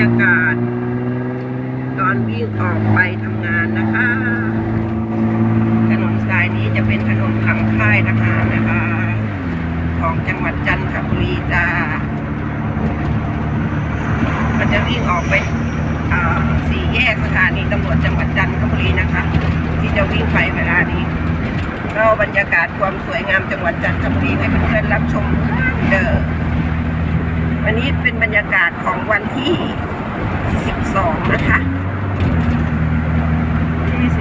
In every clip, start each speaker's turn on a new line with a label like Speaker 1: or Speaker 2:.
Speaker 1: ยากาศ ตอนวิ่งออกไปทำงานนะคะ ถนนสายนี้จะเป็นถนนขังค่ายทหารนะคะ ของจังหวัดจันทบุรีจ้า มันจะวิ่งออกไปสี่แยกสถานีตำรวจจังหวัดจันทบุรีนะคะ ที่จะวิ่งไปเวลานี้ก็บรรยากาศความสวยงามจังหวัดจันทบุรีให้เพื่อนๆรับชมเด้อ วันนี้เป็นบรรยากาศของวันที่ 12 นะคะ ที่ 12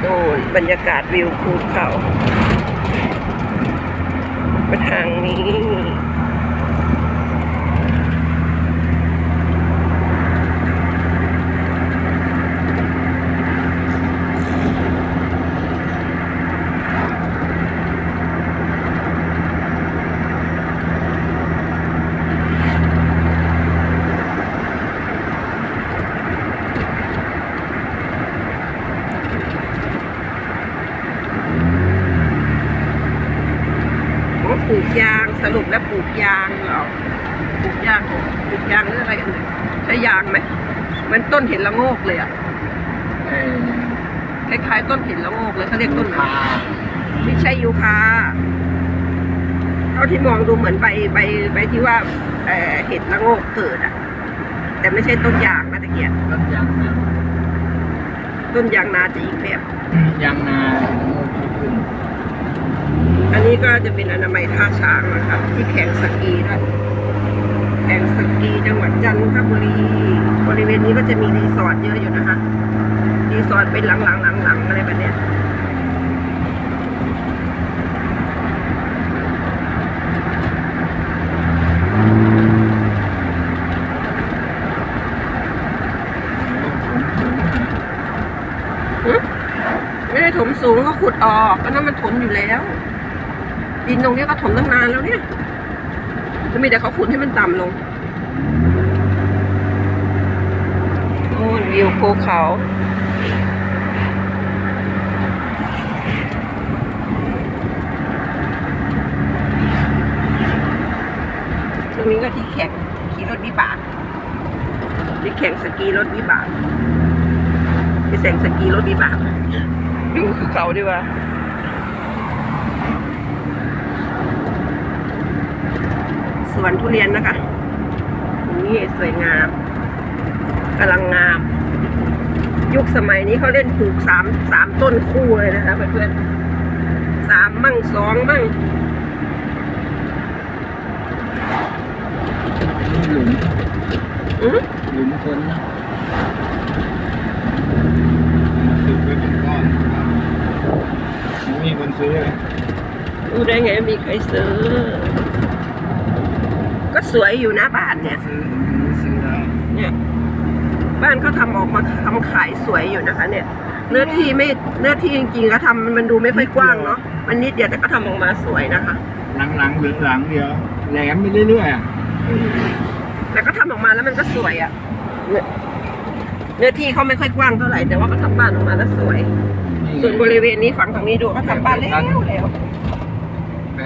Speaker 1: โอ้ยบรรยากาศวิวภูเขาไปทางนี้ ว่าปลูกยางสรุปแล้วปลูกยางเหรอปลูกยางปลูกยางหรืออะไรอื่นใช่ยางไหมเหมันต้นเห็นละโงกเลยอะ
Speaker 2: เอ่อ
Speaker 1: คล้ายๆต้นเห็นละโงกเลยเขาเรียกต้น
Speaker 2: พา
Speaker 1: ไม่ใช่ยูคาเท่าที่มองดูเหมือนใบใบใบที่ว่าเอ่อเห็ดละโงกเกิดอะแต่ไม่ใช่ต้นยางนะตะเกียบ
Speaker 2: ต้นยางนา
Speaker 1: ต้นยางนาจะอีกแบบ
Speaker 2: ยางนาโมที่ขึ้น
Speaker 1: อันนี้ก็จะเป็นอนามัยท่าช้างนะครับ ที่แข่งสกีด้วแข่งสกีจังหวัดจันทบุรี บริเวณนี้ก็จะมีรีสอร์ทเยอะอยู่นะคะรีสอร์ทเป็นหลังๆหลังๆอะไรแบบเนี้ยไม่ได้ถมสูงก็ขุดออกอันนั้นมันถมอยู่แล้ว ดินตรงนี้ก็ถมตั้งนานแล้วเนี่ยจะมีแต่เขาขุดให้มันต่ำลงโอ้ยวิวภูเขาตรงนี้ก็ที่แข่งขี่รถวิบากที่แข่งสกีรถวิบากไปแข่งสกีรถวิบากวิ่งภูเขาดีกว่า สวนทุเรียนนะคะ นี่สวยงามกำลังงาม ยุคสมัยนี้เขาเล่นปลูกสามสามต้นคู่เลยนะคะเพื่อนๆสามมั่งสองมั่ง
Speaker 2: นี่หลุม
Speaker 1: อือ
Speaker 2: หลุมคนนะติดไว้เป็นก้อนครับไม่มีคนซื้อเลย
Speaker 1: ดูได้ไงมีใครซื้อก็ สวยอยู่นะบ้านเนี่ย
Speaker 2: ซื้อซื้อได้
Speaker 1: เนี่ยบ้านเขาทำออกมาทำขายสวยอยู่นะคะ เนี่ยเนื้อที่ไม่เนื้อที่จริงๆก็ทำมันดูไม่ค่อยกว้างเนาะมันนิดเดียวแต่ก็ทำออกมาสวยนะคะ
Speaker 2: หลังๆเหลืองหลังเดียวแหลมไปเรื่อยๆอะ
Speaker 1: แต่ก็ทำออกมาแล้วมันก็สวยอะ่ะเนี่ยเนื้อที่เขาไม่ค่อยกว้างเท่าไหร่แต่ว่าเขาทำบ้านออกมาแล้วสวย ส่วนบริเวณนี้ฝั่งทางนี้ดูเขาทำบ้านเร็วเร็ว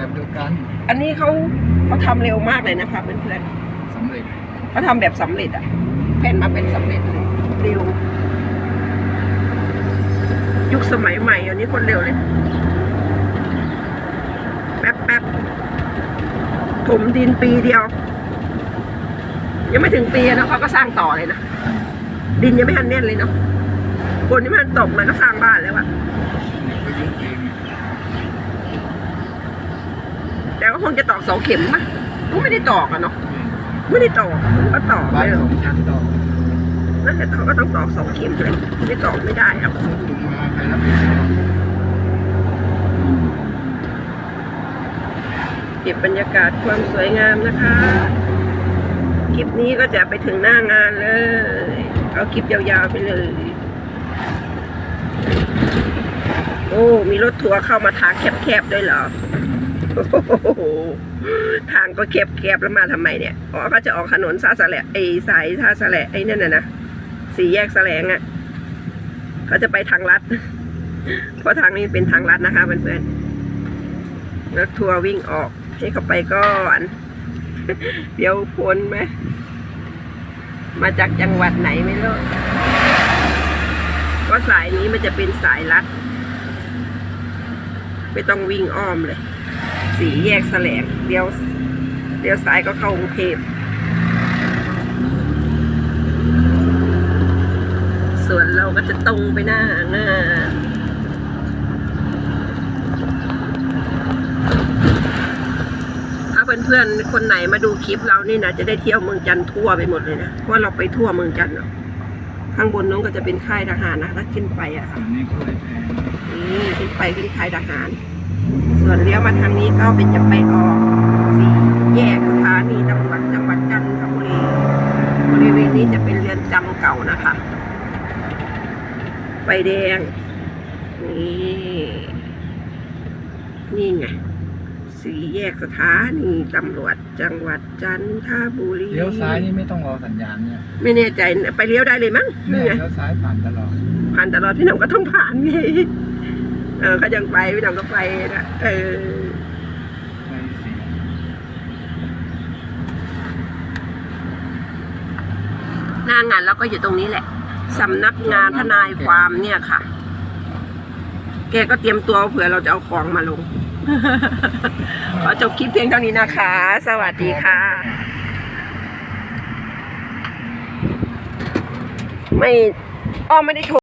Speaker 2: แบบเดียวกัน
Speaker 1: อันนี้เขาเขาทำเร็วมากเลยนะคะเพื่อน
Speaker 2: สำเร็จ
Speaker 1: ๆเขาทำแบบสำเร็จอะแผ่นมาเป็นสำเร็จเลยเร็ว ยุคสมัยใหม่อันนี้คนเร็วเลย แป๊บแป๊บถมดินปีเดียว ยังไม่ถึงปีนะเขาก็สร้างต่อเลยนะ ดินยังไม่ทันแน่นเลยเนาะคนที่มันตกมันก็สร้างบ้านแล้วอะ
Speaker 2: เนี่ยก็ยึดเอ ง
Speaker 1: แต่ก็คงจะตอกเสาเข็มปะก็ไม่ได้ตอกอะเนาะไม่ได้ตอกก็ตอก
Speaker 2: บ้า
Speaker 1: ไม่
Speaker 2: น
Speaker 1: หร
Speaker 2: ส
Speaker 1: อ
Speaker 2: อกงชั้นต่อ
Speaker 1: น่าจะเขาก็ต้องตอกเสาเข็มเลยไม่ตอกไม่ได้อะ
Speaker 2: ซื้อถุงมาใครรับผิดชอบ
Speaker 1: เก็บบรรยากาศความสวยงามนะคะคลิปนี้ก็จะไปถึงหน้างานเลยเอาคลิปยาวๆไปเลย โอ้มีรถทัวร์เข้ามาทางแคบๆด้วยเหรอโอ้โห ทางก็แคบๆแล้วมาทำไมเนี่ย อ๋อเขาจะออกถนนซาสแหละไอ้สายท่าสแหละไอ้นั่นน่ะนะ สี่แยกแสลงอะ่ะเขาจะไปทางลัด เพราะทางนี้เป็นทางลัดนะคะเพื่อนๆรถทัวร์วิ่งออกให้เขาไปก่อนเดี๋ยวพ้นไหม มาจากจังหวัดไหนไม่รู้ ก็สายนี้มันจะเป็นสายลัด ไม่ต้องวิ่งอ้อมเลย สีแยกแสลงเดี๋ยวเดี๋ยวซ้ายก็เข้ากรุงเทพส่วนเราก็จะตรงไปหน้าหน้าถ้าเพื่อนๆคนไหนมาดูคลิปเรานี่นะจะได้เที่ยวเมืองจันทร์ทั่วไปหมดเลยนะเพราะว่าเราไปทั่วเมืองจันทร์เนาะข้างบนนู้นก็จะเป็นค่ายทหารนะถ้าขึ้นไปอะค่ะ
Speaker 2: อันนี้ก็เลยแพง
Speaker 1: นี่ขึ้นไปเป็นค่ายทหาร ส่วนเลี้ยวมาทางนี้ก็เป็นจะไปออกสี่แยกสถานีตำรวจจังหวัดจันทบุรีบริเวณนี้จะเป็นเรือนจำเก่านะคะไฟแดง นี่ นี่ไงสี่แยกสถานีตำรวจจังหวัดจันทบุรี
Speaker 2: เลี้ยวซ้ายนี่ไม่ต้องรอสัญญาณเนี่ย
Speaker 1: ไม่แน่ใจนะไปเลี้ยวได้เลยมั้ง
Speaker 2: เนี่
Speaker 1: นี่
Speaker 2: ย
Speaker 1: ไง
Speaker 2: เลี้ยวซ้ายผ่านตลอด
Speaker 1: ผ่านตลอดพี่หน้องก็ต้องผ่านไง เออเขายังไปพี่หน้องก็ไปนะเออ
Speaker 2: ไม่เสีย
Speaker 1: หน้างานเราก็อยู่ตรงนี้แหละสำนักงานทนายความเนี่ยค่ะ แกก็เตรียมตัวเผื่อเราจะเอาของมาลง ขอจบคลิปเพียงเท่านี้นะคะ สวัสดีค่ะไม่อ้อไม่ได้โทร